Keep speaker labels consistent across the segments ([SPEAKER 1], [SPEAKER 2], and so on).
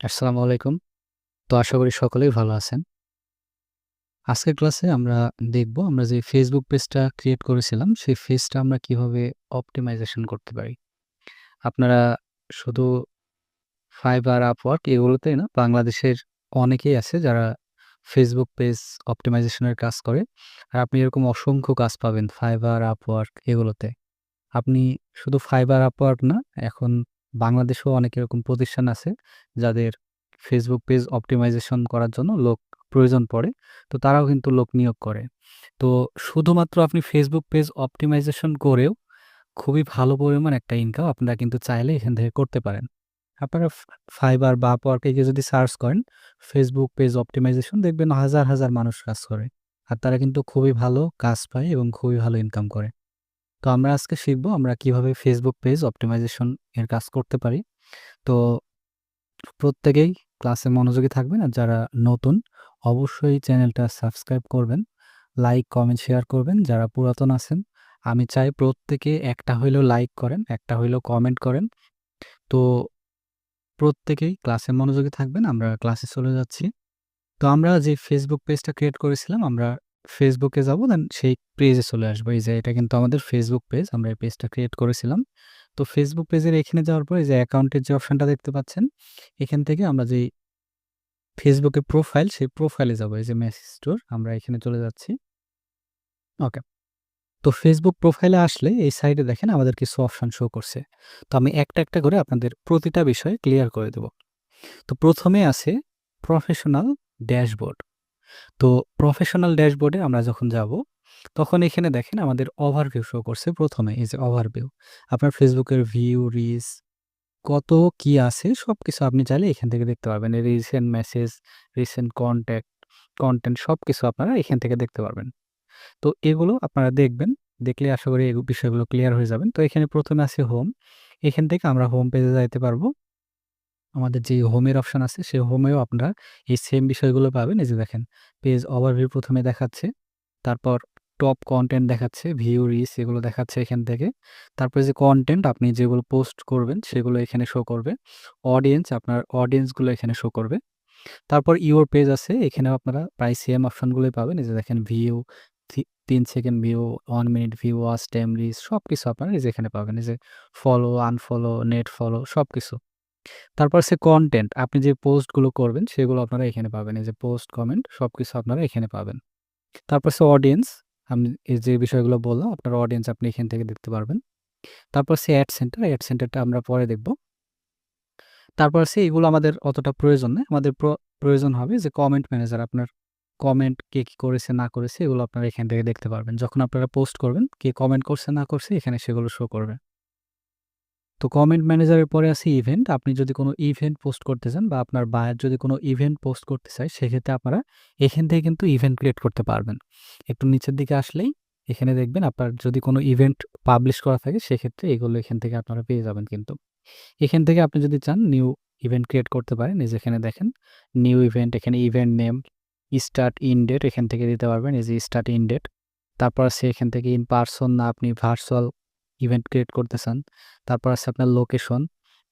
[SPEAKER 1] আসসালামু আলাইকুম। তো আশা করি সকলেই ভালো আছেন। আজকের ক্লাসে আমরা দেখব আমরা যে ফেসবুক পেজটা ক্রিয়েট করেছিলাম, সেই পেজটা আমরা কীভাবে অপটিমাইজেশন করতে পারি। আপনারা শুধু Fiverr, Upwork এগুলোতেই না, বাংলাদেশের অনেকেই আছে যারা ফেসবুক পেজ অপটিমাইজেশনের কাজ করে। আর আপনি এরকম অসংখ্য কাজ পাবেন Fiverr, Upwork এগুলোতে। আপনি শুধু Fiverr, Upwork না, এখন বাংলাদেশেও অনেক এরকম প্রতিষ্ঠান আছে যাদের ফেসবুক পেজ অপটিমাইজেশন করার জন্য লোক প্রয়োজন পড়ে। তো তারাও কিন্তু লোক নিয়োগ করে। তো শুধুমাত্র আপনি ফেসবুক পেজ অপটিমাইজেশন করেও খুবই ভালো পরিমাণ একটা ইনকাম আপনারা কিন্তু চাইলে এখান থেকে করতে পারেন। আপনারা ফাইবার বা গিয়ে যদি সার্চ করেন ফেসবুক পেজ অপটিমাইজেশন দেখবেন হাজার, হাজার মানুষ কাজ করে। আর তারা কিন্তু খুবই ভালো কাজ পায় এবং খুবই ভালো ইনকাম করে। তো আমরা আজকে শিখব আমরা কীভাবে ফেসবুক পেজ অপ্টিমাইজেশন এর কাজ করতে পারি। তো প্রত্যেকেই ক্লাসে মনোযোগী থাকবেন আর যারা নতুন অবশ্যই চ্যানেলটা সাবস্ক্রাইব করবেন। লাইক, কমেন্ট, শেয়ার করবেন। যারা পুরাতন আছেন আমি চাই প্রত্যেকে একটা হইলেও লাইক করেন, একটা হইলেও কমেন্ট করেন। তো প্রত্যেকেই ক্লাসে মনোযোগী থাকবেন। আমরা ক্লাসে চলে যাচ্ছি। তো আমরা যে ফেসবুক পেজটা ক্রিয়েট করেছিলাম আমরা এ যাব দেন সেই পেজে চলে আসব। এই যে এটা কিন্তু আমাদের ফেসবুক পেজ। আমরা এই পেজটা ক্রিয়েট করেছিলাম। তো ফেসবুক পেজের এখানে যাওয়ার পরে এই যে অ্যাকাউন্টের যে অপশনটা দেখতে পাচ্ছেন, এখান থেকে আমরা যেই ফেসবুকে প্রোফাইল সেই প্রোফাইলে যাব। এই যে মেসেজ স্টোর আমরা এখানে চলে যাচ্ছি। ওকে। তো ফেসবুক প্রোফাইলে আসলে এই সাইডে দেখেন আমাদের কিছু অপশন শো করছে। তো আমি একটা, একটা করে আপনাদের প্রতিটা বিষয় ক্লিয়ার করে দেব। তো প্রথমে আছে প্রফেশনাল ড্যাশবোর্ড। তো প্রফেশনাল ড্যাশবোর্ডে আমরা যখন যাব, তখন এখানে দেখেন আমাদের ওভারভিউ শো করছে প্রথমে এই যে ওভারভিউ। আপনার ফেসবুকের ভিউ, রিস কত কি আছে সব কিছু আপনি চাইলে এখান থেকে দেখতে পারবেন। Recent message, recent contact content সব কিছু আপনারা এখান থেকে দেখতে পারবেন। তো এগুলো আপনারা দেখবেন। দেখলে আশা করি এই বিষয়গুলো ক্লিয়ার হয়ে যাবেন। তো এখানে প্রথমে আছে হোম। এখান থেকে আমরা হোম পেজে যাইতে পারব। আমাদের যে হোমের অপশন আছে সেই হোমেও আপনারা এই সেম বিষয়গুলো পাবেন। এই যে দেখেন পেজ ওভারভিউ প্রথমে দেখাচ্ছে। তারপর টপ কনটেন্ট দেখাচ্ছে, ভিউ, রিস এগুলো দেখাচ্ছে এখান থেকে। তারপরে যে কনটেন্ট আপনি যেগুলো পোস্ট করবেন সেগুলো এখানে শো করবে। অডিয়েন্স আপনার অডিয়েন্সগুলো এখানে শো করবে। তারপর ইউর পেজ আছে এখানেও আপনারা প্রায় সেম অপশনগুলোই পাবেন। এই যে দেখেন view, ৩ second view, one minute view, watch time, reach সবকিছু আপনারা এই যে এখানে পাবেন। এই যে ফলো, আনফলো, নেট ফলো সবকিছু। তারপর সে কন্টেন্ট আপনি যে পোস্টগুলো করবেন সেগুলো আপনারা এখানে পাবেন। এই যে পোস্ট, কমেন্ট সবকিছু আপনারা এখানে পাবেন। তারপর সে অডিয়েন্স আমি এই যে বিষয়গুলো বললাম আপনার অডিয়েন্স আপনি এখান থেকে দেখতে পারবেন। তারপর সে অ্যাড সেন্টার, অ্যাড সেন্টারটা আমরা পরে দেখব। তারপর সে এগুলো আমাদের অতটা প্রয়োজন নেই। আমাদের প্র প্রয়োজন হবে যে কমেন্ট ম্যানেজার আপনার কমেন্ট কে কী করেছে না করেছে এগুলো আপনারা এখান থেকে দেখতে পারবেন। যখন আপনারা পোস্ট করবেন কে কমেন্ট করছে না করছে এখানে সেগুলো শো করবে। তো কমেন্ট ম্যানেজারের পরে আছে ইভেন্ট। আপনি যদি কোনো ইভেন্ট পোস্ট করতে চান বা আপনার বায়ার যদি কোনো ইভেন্ট পোস্ট করতে চায় সেক্ষেত্রে আপনারা এখান থেকে কিন্তু ইভেন্ট ক্রিয়েট করতে পারবেন। একটু নিচের দিকে আসলেই এখানে দেখবেন আপনার যদি কোনো ইভেন্ট পাবলিশ করা থাকে সেক্ষেত্রে এগুলো এখান থেকে আপনারা পেয়ে যাবেন কিন্তু। এখান থেকে আপনি যদি চান নিউ ইভেন্ট ক্রিয়েট করতে পারেন। এই যে এখানে দেখেন নিউ ইভেন্ট এখানে event name, start in date এখান থেকে দিতে পারবেন। এই যে স্টার্ট ইন ডেট। তারপর সে এখান থেকে ইন পার্সন না আপনি ভার্চুয়াল ইভেন্ট ক্রিয়েট করতে চান। তারপর আছে আপনার লোকেশন,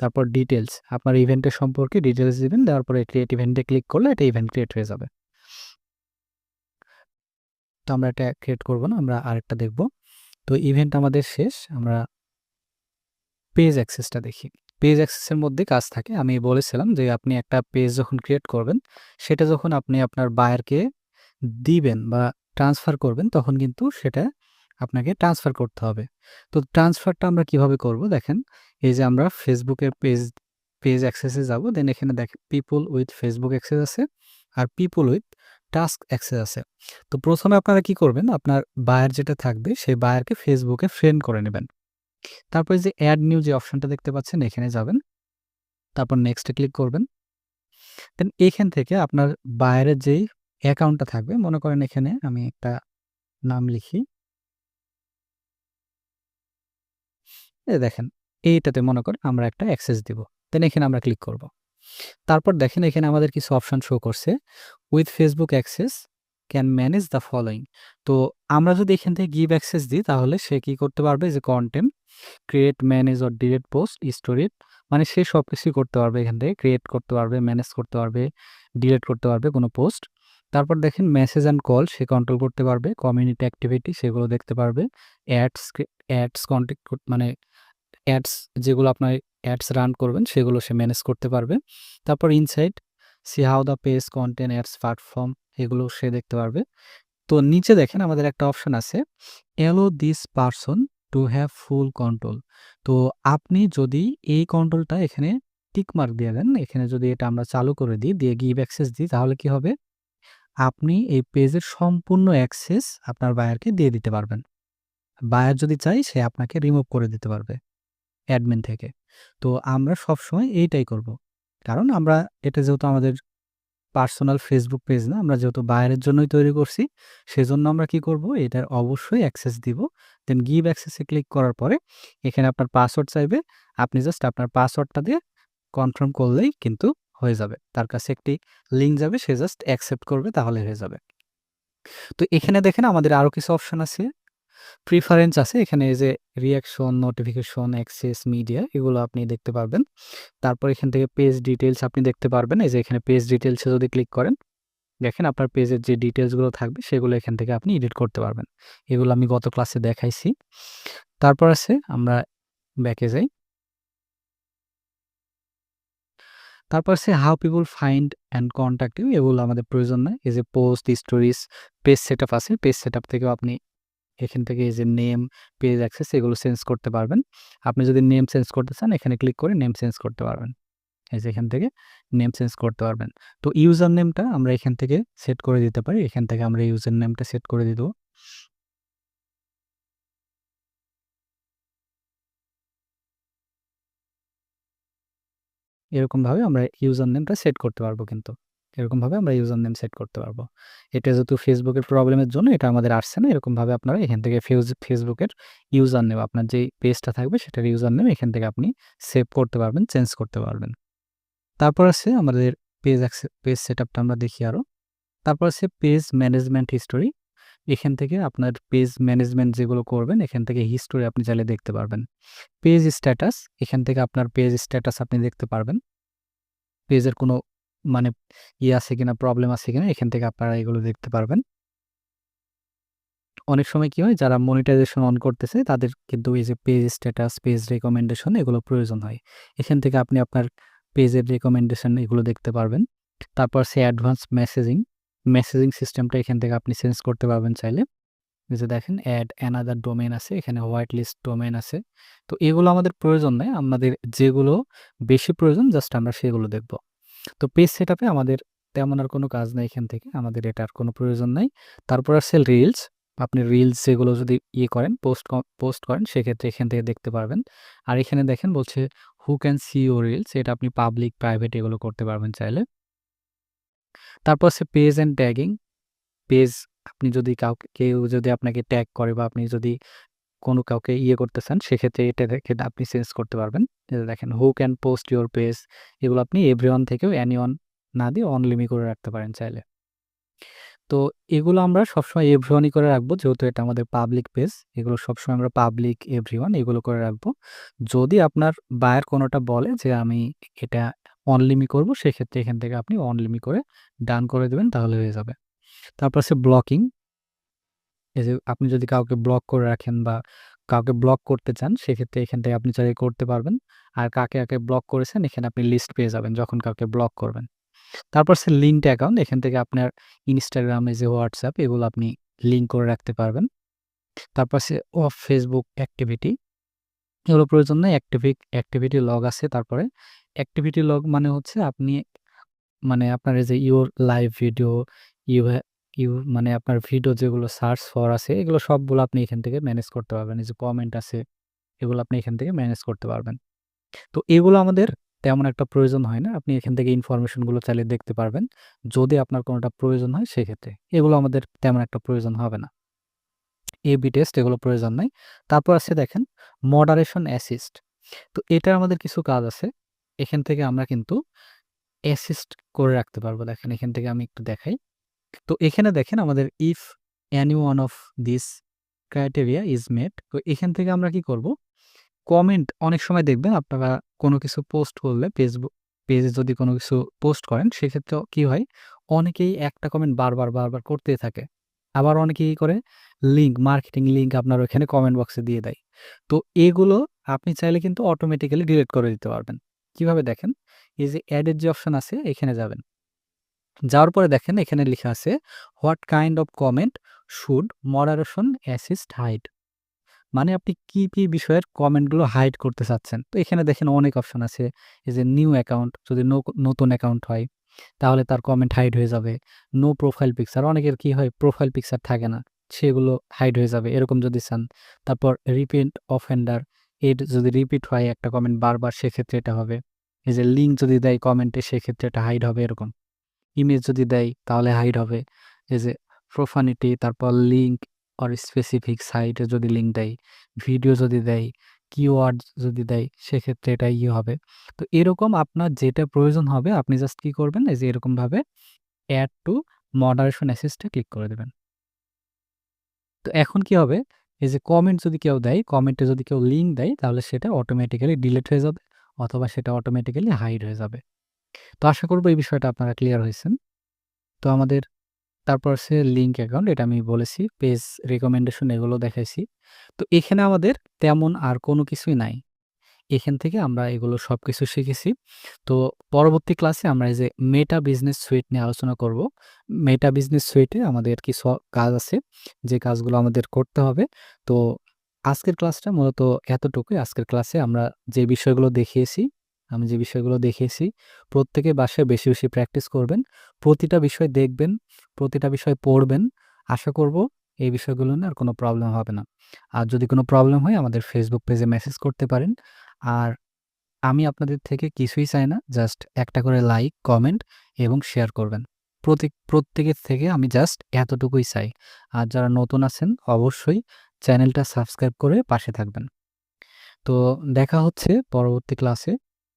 [SPEAKER 1] তারপর ডিটেলস আপনার ইভেন্টের সম্পর্কে ডিটেলস দিবেন। দেওয়ার পরে ক্রিয়েট ইভেন্টে ক্লিক করলে এটা ইভেন্ট ক্রিয়েট হয়ে যাবে। তো আমরা এটা ক্রিয়েট করব না। আমরা আরেকটা দেখব। তো ইভেন্ট আমাদের শেষ। আমরা পেজ অ্যাক্সেসটা দেখি। পেজ অ্যাক্সেসের মধ্যে কাজ থাকে। আমি বলেছিলাম যে আপনি একটা পেজ যখন ক্রিয়েট করবেন, সেটা যখন আপনি আপনার বায়ারকে দিবেন বা ট্রান্সফার করবেন তখন কিন্তু সেটা আপনাকে ট্রান্সফার করতে হবে। তো ট্রান্সফারটা আমরা কীভাবে করব দেখেন, এই যে আমরা ফেসবুকের পেজ পেজ অ্যাক্সেসে যাব। দেন এখানে দেখেন পিপল উইথ ফেসবুক অ্যাক্সেস আছে আর পিপল উইথ টাস্ক অ্যাক্সেস আছে। তো প্রথমে আপনারা কি করবেন, আপনার বায়ার যেটা থাকবে, সেই বায়ারকে ফেসবুকে ফ্রেন্ড করে নেবেন। তারপরে যে অ্যাড নিউ যে অপশনটা দেখতে পাচ্ছেন, এখানে যাবেন। তারপর নেক্সট ক্লিক করবেন। দেন এখান থেকে আপনার বায়ারের যেই অ্যাকাউন্টটা থাকবে, মনে করেন এখানে আমি একটা নাম লিখি। দেখেন এইটাতে মনে করেন আমরা একটা অ্যাক্সেস দিব। দেন এখানে আমরা ক্লিক করব। তারপর দেখেন এখানে আমাদের কিছু অপশন শো করছে। With Facebook access can manage the following তো আমরা যদি এখান থেকে গিভ অ্যাক্সেস দিই তাহলে সে কি করতে পারবে যে content, create, manage or delete post, story মানে সে সব কিছুই করতে পারবে এখান থেকে ক্রিয়েট করতে পারবে, ম্যানেজ করতে পারবে, ডিলিট করতে পারবে কোনো পোস্ট। তারপর দেখেন মেসেজ অ্যান্ড কল সে কন্ট্রোল করতে পারবে, কমিউনিটি অ্যাক্টিভিটি সেগুলো দেখতে পারবে, অ্যাডস অ্যাডস কন্টেক্ট মানে অ্যাডস যেগুলো আপনার অ্যাডস রান করবেন, সেগুলো সে ম্যানেজ করতে পারবে। তারপর insights see how the page content ads platform এগুলো সে দেখতে পারবে। তো নিচে দেখেন আমাদের একটা অপশন আছে allow this person to have full control তো আপনি যদি এই কন্ট্রোলটা এখানে টিক মার্ক দিয়ে দেন, এখানে যদি এটা আমরা চালু করে দিই, দিয়ে গিভ অ্যাক্সেস দিই, তাহলে কি হবে আপনি এই পেজের সম্পূর্ণ অ্যাক্সেস আপনার বায়ারকে দিয়ে দিতে পারবেন বায়ার যদি চাই সে আপনাকে রিমুভ করে দিতে পারবে অ্যাডমিন থেকে। তো আমরা সবসময় এইটাই করব। কারণ আমরা, এটা যেহেতু আমাদের পার্সোনাল ফেসবুক পেজ না, আমরা যেহেতু বাইরের জন্যই তৈরি করছি, সেজন্য আমরা কি করব? এটার অবশ্যই অ্যাক্সেস দিব। দেন গিভ অ্যাক্সেসে ক্লিক করার পরে, এখানে আপনার পাসওয়ার্ড চাইবে, আপনি জাস্ট আপনার পাসওয়ার্ডটা দিয়ে কনফার্ম করলেই কিন্তু হয়ে যাবে। তার কাছে একটি লিঙ্ক যাবে, সে জাস্ট অ্যাকসেপ্ট করবে, তাহলে হয়ে যাবে। তো এখানে দেখেন আমাদের আরও কিছু অপশন আছে। প্রিফারেন্স আছে। এখানে যে রিয়াকশন নোটিফিকেশন অ্যাক্সেস মিডিয়া এগুলো আপনি দেখতে পারবেন। তারপর এখান থেকে পেজ ডিটেলস আপনি দেখতে পারবেন। এই যে এখানে পেজ ডিটেলসে যদি ক্লিক করেন, দেখেন আপনার পেজের যে ডিটেলসগুলো থাকবে, সেগুলো এখান থেকে আপনি এডিট করতে পারবেন। এগুলো আমি গত ক্লাসে দেখাইছি। তারপর আছে, আমরা ব্যাকে যাই। তারপর আছে how people find and contact you এগুলো আমাদের প্রয়োজন নয় এই যে পোস্ট স্টোরিজ পেজ সেট আছে। পেজ সেট থেকেও আপনি এখান থেকে যে নেম পেজ অ্যাক্সেস এগুলো চেঞ্জ করতে পারবেন। আপনি যদি নেম চেঞ্জ করতে চান, এখানে ক্লিক করে নেম চেঞ্জ করতে পারবেন। এই যে এখান থেকে নেম চেঞ্জ করতে পারবেন। তো ইউজার নেমটা আমরা এখান থেকে সেট করে দিতে পারি। এখান থেকে আমরা ইউজার নেমটা সেট করে দেবো। এরকমভাবে আমরা ইউজার নেমটা সেট করতে পারব কিন্তু। এরকমভাবে আমরা ইউজার নেম সেট করতে পারব। এটা যেহেতু ফেসবুকের প্রবলেমের জন্য, এটা আমাদের আসছে না, এরকমভাবে আপনারা এখান থেকে ফেস, ফেসবুকের ইউজার নেম আপনার যেই পেজটা থাকবে সেটার ইউজার নেম এখান থেকে আপনি সেভ করতে পারবেন, চেঞ্জ করতে পারবেন। তারপর আছে আমাদের পেজ পেজ সেট আপটা আমরা দেখি আরও তারপর আছে পেজ ম্যানেজমেন্ট হিস্টোরি। এখান থেকে আপনার পেজ ম্যানেজমেন্ট যেগুলো করবেন, এখান থেকে হিস্টোরি আপনি চাইলে দেখতে পারবেন। পেজ স্ট্যাটাস, এখান থেকে আপনার পেজ স্ট্যাটাস আপনি দেখতে পারবেন। পেজের কোনো মানে ইয়ে আছে কিনা প্রবলেম আছে কিনা, এখান থেকে আপনারা এগুলো দেখতে পারবেন। অনেক সময় কি হয়, যারা মনিটাইজেশন অন করতেছে, তাদের কিন্তু এই যে পেজ স্ট্যাটাস পেজ রেকমেন্ডেশন এগুলো প্রয়োজন হয়। এখান থেকে আপনি আপনার পেজের রেকমেন্ডেশন এগুলো দেখতে পারবেন। তারপর সে অ্যাডভান্স মেসেজিং মেসেজিং সিস্টেমটা এখান থেকে আপনি চেঞ্জ করতে পারবেন চাইলে। যে দেখেন অ্যাড অ্যানাদার ডোমেন আছে, এখানে হোয়াইট লিস্ট ডোমেন আছে। তো এগুলো আমাদের প্রয়োজন নয় আমাদের যেগুলো বেশি প্রয়োজন জাস্ট আমরা সেগুলো দেখব। তো পেজ সেট আমাদের তেমন আর কোনো কাজ নেই এখান থেকে। আমাদের এটার কোনো প্রয়োজন নাই। তারপর আছে রিলস আপনি রিলস যেগুলো যদি ইয়ে করেন পোস্ট পোস্ট করেন, সেক্ষেত্রে এখান থেকে দেখতে পারবেন। আর এখানে দেখেন বলছে হু ক্যান সি ও রিলস এটা আপনি পাবলিক প্রাইভেট এগুলো করতে পারবেন চাইলে। তারপর আছে পেজ অ্যান্ড ট্যাগিং পেজ আপনি যদি কাউকে, কেউ যদি আপনাকে ট্যাগ করে বা আপনি যদি কোনো কাউকে ইয়ে করতে চান সেক্ষেত্রে এটা দেখে আপনি চেঞ্জ করতে পারবেন। দেখেন who can post your page এগুলো আপনি এভরিওয়ান থেকেও অ্যানিওয়ান না দিয়ে অনলিমি করে রাখতে পারেন চাইলে। তো এগুলো আমরা সবসময় এভরিওয়ানই করে রাখব, যেহেতু এটা আমাদের পাবলিক পেজ এগুলো সবসময় আমরা পাবলিক এভরিওয়ান এগুলো করে রাখব। যদি আপনার বায়ের কোনোটা বলে যে আমি এটা অনলিমি করব, সেক্ষেত্রে এখান থেকে আপনি অনলিমি করে ডান করে দেবেন, তাহলে হয়ে যাবে। তারপর আছে ব্লকিং এই যে আপনি যদি কাউকে ব্লক করে রাখেন বা কাউকে ব্লক করতে চান, সেক্ষেত্রে এখান থেকে আপনি চাইলে করতে পারবেন। আর কাকে কাকে ব্লক করেছেন, এখানে আপনি লিস্ট পেয়ে যাবেন যখন কাউকে ব্লক করবেন। তারপর সে লিঙ্কড অ্যাকাউন্ট এখান থেকে আপনার ইনস্টাগ্রামে যে হোয়াটসঅ্যাপ এগুলো আপনি লিঙ্ক করে রাখতে পারবেন। তারপর সে অফ ফেসবুক অ্যাক্টিভিটি এগুলো প্রয়োজন নেই অ্যাক্টিভিক অ্যাক্টিভিটি লগ আছে। তারপরে অ্যাক্টিভিটি লগ মানে হচ্ছে আপনি মানে আপনার যে your live video you you মানে আপনার ভিডিও যেগুলো সার্চ ফর আছে, এগুলো সবগুলো আপনি এখান থেকে ম্যানেজ করতে পারবেন। এই যে কমেন্ট আছে, এগুলো আপনি এখান থেকে ম্যানেজ করতে পারবেন। তো এগুলো আমাদের তেমন একটা প্রয়োজন হয় না। আপনি এখান থেকে ইনফরমেশনগুলো চালিয়ে দেখতে পারবেন। যদি আপনার কোনোটা প্রয়োজন হয়, সেক্ষেত্রে। এগুলো আমাদের তেমন একটা প্রয়োজন হবে না। এ বি টেস্ট এগুলো প্রয়োজন নাই। তারপর আছে দেখেন মডারেশন অ্যাসিস্ট তো এটা আমাদের কিছু কাজ আছে। এখান থেকে আমরা কিন্তু অ্যাসিস্ট করে রাখতে পারব। দেখেন, এখান থেকে আমি একটু দেখাই। তো এখানে দেখেন আমাদের if any one of this criteria is made তো এখান থেকে আমরা কি করব? কমেন্ট অনেক সময় দেখবেন আপনারা কোনো কিছু পোস্ট করলে ফেসবুক পেজে যদি কোনো কিছু পোস্ট করেন সেক্ষেত্রে কি হয়? অনেকেই একটা কমেন্ট বারবার বারবার করতেই থাকে। আবার অনেকে কি করে? লিঙ্ক মার্কেটিং লিঙ্ক আপনার ওখানে কমেন্ট বক্সে দিয়ে দেয়। তো এগুলো আপনি চাইলে কিন্তু অটোমেটিক্যালি ডিলিট করে দিতে পারবেন। কীভাবে দেখেন? এই যে অ্যাডের যে অপশন আছে, এখানে যাবেন। যাওয়ার পরে দেখেন এখানে লেখা আছে what kind of comment should moderation assist hide মানে আপনি কি কি বিষয়ের কমেন্টগুলো হাইড করতে চাচ্ছেন? তো এখানে দেখেন অনেক অপশন আছে, এই যে নিউ অ্যাকাউন্ট যদি নতুন অ্যাকাউন্ট হয়, তাহলে তার কমেন্ট হাইড হয়ে যাবে। নো প্রোফাইল পিকচার অনেকের কি হয় প্রোফাইল পিকচার থাকে না, সেগুলো হাইড হয়ে যাবে, এরকম যদি চান। তারপর রিপিট অফেন্ডার এর যদি রিপিট হয়, একটা কমেন্ট বারবার, সেক্ষেত্রে এটা হবে। এই যে লিঙ্ক যদি দেয় কমেন্টে সেক্ষেত্রে এটা হাইড হবে, এরকম। ইমেজ যদি দেয়, তাহলে হাইড হবে। এই যে প্রোফানিটি তারপর লিঙ্ক আর স্পেসিফিক সাইটে যদি লিঙ্ক দেয় ভিডিও যদি দেয় কিওয়ার্ড যদি দেয়, সেক্ষেত্রে এটা ইয়ে হবে। তো এরকম আপনার যেটা প্রয়োজন হবে, আপনি জাস্ট কি করবেন, এই যে এরকমভাবে অ্যাড টু মডারেশন অ্যাসিস্টে ক্লিক করে দেবেন। তো এখন কি হবে? এই যে কমেন্ট যদি কেউ দেয় কমেন্টে যদি কেউ লিঙ্ক দেয়, তাহলে সেটা অটোমেটিক্যালি ডিলিট হয়ে যাবে, অথবা সেটা অটোমেটিক্যালি হাইড হয়ে যাবে। তো আশা করব এই বিষয়টা আপনারা ক্লিয়ার হয়েছেন। তো আমাদের তারপর আছে লিঙ্ক অ্যাকাউন্ট এটা আমি বলেছি পেজ রেকমেন্ডেশন এগুলো দেখাইছি। তো এখানে আমাদের তেমন আর কোনো কিছুই নাই। এখান থেকে আমরা এগুলো সব কিছু শিখেছি। তো পরবর্তী ক্লাসে আমরা এই যে মেটা বিজনেস সুইট নিয়ে আলোচনা করব। মেটা বিজনেস সুইটে আমাদের কিছু কাজ আছে, যে কাজগুলো আমাদের করতে হবে। তো আজকের ক্লাসটা মূলত এতটুকুই। আজকের ক্লাসে আমরা যে বিষয়গুলো দেখিয়েছি আমি যে বিষয়গুলো দেখিয়েছি প্রত্যেকে বাসায় বেশি বেশি প্র্যাকটিস করবেন। প্রতিটা বিষয় দেখবেন, প্রতিটা বিষয় পড়বেন। আশা করব এই বিষয়গুলো নিয়ে আর কোনো প্রবলেম হবে না। আর যদি কোনো প্রবলেম হয়, আমাদের ফেসবুক পেজে মেসেজ করতে পারেন। আর আমি আপনাদের থেকে কিছুই চাই না জাস্ট একটা করে লাইক কমেন্ট এবং শেয়ার করবেন। প্রতি, প্রত্যেকের থেকে আমি জাস্ট এতটুকুই চাই। আর যারা নতুন আছেন, অবশ্যই চ্যানেলটা সাবস্ক্রাইব করে পাশে থাকবেন। তো দেখা হচ্ছে পরবর্তী ক্লাসে